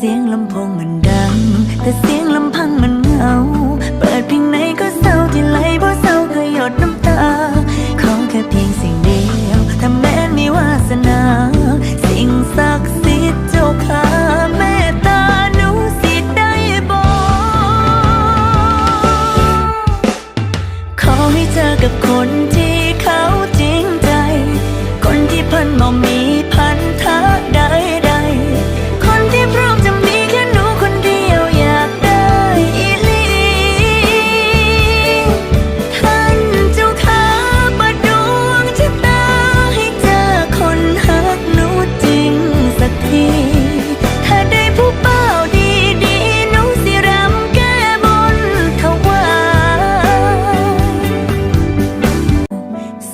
เสียงลำโพงมันดัง แต่เสียงลำพังมันเหงา เปิดเพลงไหนก็เศร้าที่ไหลเพราะเศร้าก็หยดน้ำตา ขอแค่เพียงสิ่งเดียวถ้าแม้นมีวาสนา สิ่งศักดิ์สิทธิ์เจ้าข้าแม่ตาหนูสิได้บอกขอให้เจอกับคนที่เขาจริงใจ คนที่เพิ่นบ่มี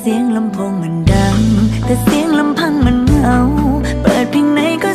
เสียงลำโพงมันดัง แต่เสียงลำพังมันเหงา เปิดเพลงไหนก็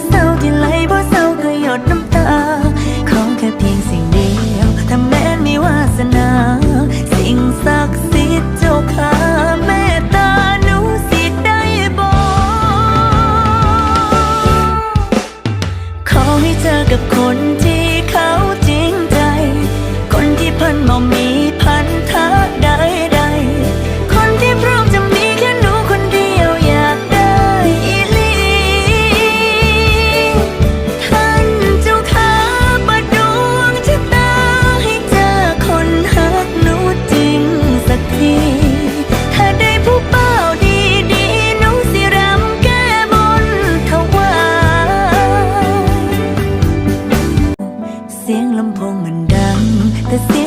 สียงลำโพงมันดังแต่เสีย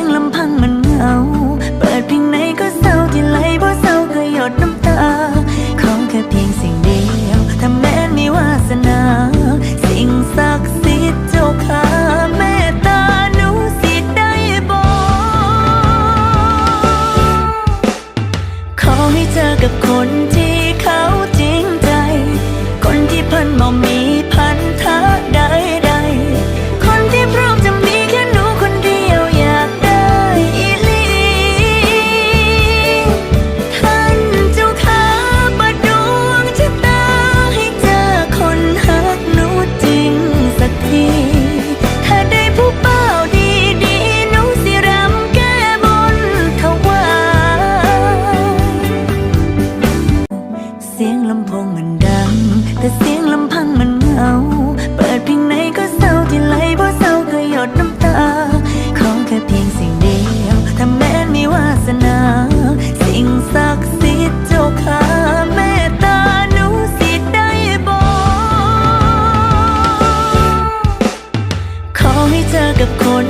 งลำพัง สียงลำโพงมันดัง แต่เสียงลำพังมันเหงา เปิดเพลงไหนก็เศร้าที่ไหลเพราะเศร้าก็หยดน้ำตา ขอแค่เพียงสิ่งเดียวถ้าแม้นมีวาสนา สิ่งศักดิ์สิทธิ์เจ้าข้าแม่ตาหนูสิได้บอก ขอให้เจอกับคน